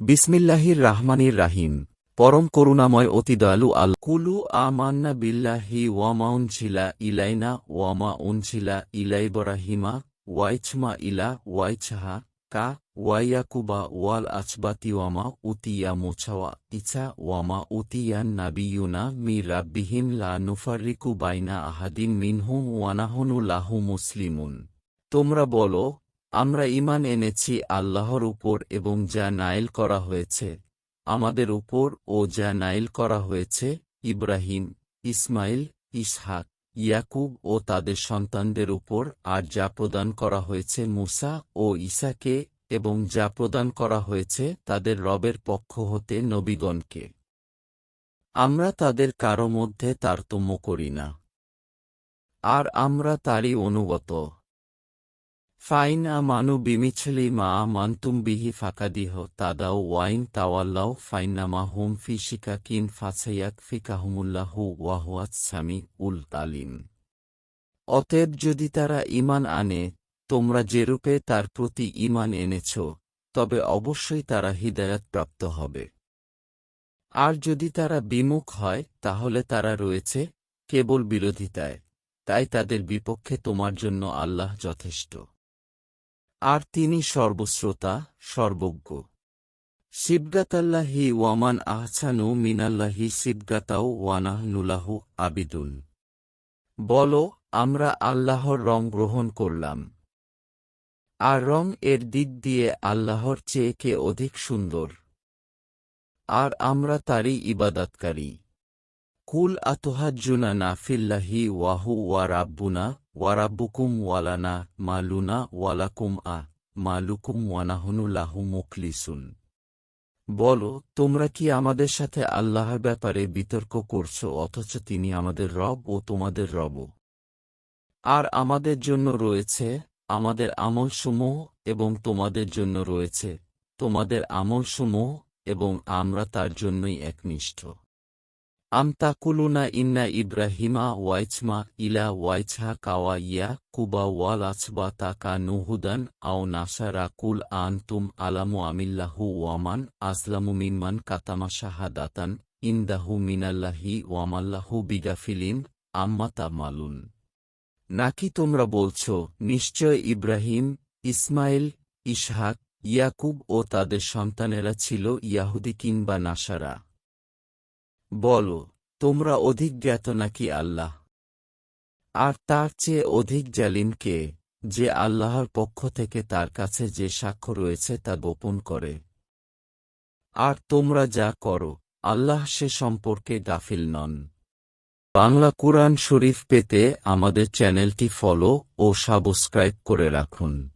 বিসমিল্লাহির রাহমানির রাহিম। পরম করুণাময় অতি দয়ালু আল কুলু আমান্না বিল্লাহি ওয়ামা উনছিলা ইলাইনা ওয়ামা উনছিলা ইলাইবরাহিমা ওয়াইছমা ইলা ওয়াইছাহা কা ওয়াইয়াকুবা ওয়াল আচবাতি ওয়ামা উতিয়া মোছাওয়া ইছা ওয়ামা উতিয়ান নাবিয়ুনা মি রাব্বিহিম লা নুফারিকু বাইনা আহাদিন মিনহুম ওয়ানাহনু লাহু মুসলিমুন। তোমরা বলো আমরা ঈমান এনেছি আল্লাহর উপর এবং যা নাইল করা হয়েছে। আমাদের উপর ও যা নাইল করা হয়েছে, ইব্রাহিম, ইসমাইল, ইসহাক, ইয়াকুব ও তাদের সন্তানদের উপর আর যা প্রদান করা হয়েছে মুসা ও ঈসাকে এবং যা প্রদান করা হয়েছে তাদের রবের পক্ষ হতে নবীগণকে। আমরা তাদের কারও মধ্যে তারতম্য করি না। আর আমরা তারই অনুগত। মা মান্তুম বিহি ফাকাদিহ তাদাও ওয়াইন তাওয়াল্লাও ফাইনামা হুম ফি শিকাকিন ফাসাইয়াক ফিকাহুমুল্লাহু ওয়াহুয়াত সামি উল তালিম অতএব যদি তারা ইমান আনে, তোমরা যেরূপে তার প্রতি ইমান এনেছ, তবে অবশ্যই তারা হিদায়াত প্রাপ্ত হবে। আর যদি তারা বিমুখ হয়, তাহলে তারা রয়েছে কেবল বিরোধিতায়, তাই তাদের বিপক্ষে তোমার জন্য আল্লাহ যথেষ্ট। আর তিনি সর্বশ্রোতা, সর্বজ্ঞ। শিবগাতাল্লাহি ওয়ামান আহসানু মিনাল্লাহি শিবগাতাও ওয়ানাহনুলাহু আবিদুন। বলো, আমরা আল্লাহর রং গ্রহণ করলাম। আর রং এর দিক দিয়ে আল্লাহর চেয়ে কে অধিক সুন্দর? আর আমরা তারই ইবাদাতকারী। কুল আতহাজ্জুনা নাফিল্লাহি ওয়াহু ওয়া রাব্বুনা ওয়ারাব্বুকুম ওয়ালানা মালুনা ওয়ালাকুম আ মালুকুম ওয়ানাহনু লাহু মুখলিসুন বলো, তোমরা কি আমাদের সাথে আল্লাহর ব্যাপারে বিতর্ক করছ অথচ তিনি আমাদের রব ও তোমাদের রব আর আমাদের জন্য রয়েছে আমাদের আমলসমূহ এবং তোমাদের জন্য রয়েছে তোমাদের আমলসমূহ এবং আমরা তার জন্যই একনিষ্ঠ। আম তাকুলুনা ইন্না ইব্রাহিমা ওয়াইছমা ইলা ওয়াইছহা কাওয়া ইয়া কুবা ওয়াল আছবা তাকা নুহুদান আও নাসারা কুল আনতুম আলামু আমিল্লাহু ওয়ামান আসলামু মিনমান কাতামা শাহাদাতান ইন্দাহু মিনাল্লাহি ওয়ামাল্লাহু বিগাফিলিন আম্মা তামালুন নাকি তোমরা বলছ নিশ্চয় ইব্রাহিম ইসমাইল ইসহাক ইয়াকুব ও তাদের সন্তানেরা ছিল ইয়াহুদি কিংবা নাসারা বলো, তোমরা অধিক জ্ঞাত নাকি আল্লাহ? আর তার চেয়ে অধিক জালিমকে যে আল্লাহর পক্ষ থেকে তার কাছে যে সাক্ষ্য রয়েছে তা গোপন করে? আর তোমরা যা করো, আল্লাহ সে সম্পর্কে গাফিল নন। বাংলা কুরআন শরীফ পেতে আমাদের চ্যানেলটি ফলো ও সাবস্ক্রাইব করে রাখুন।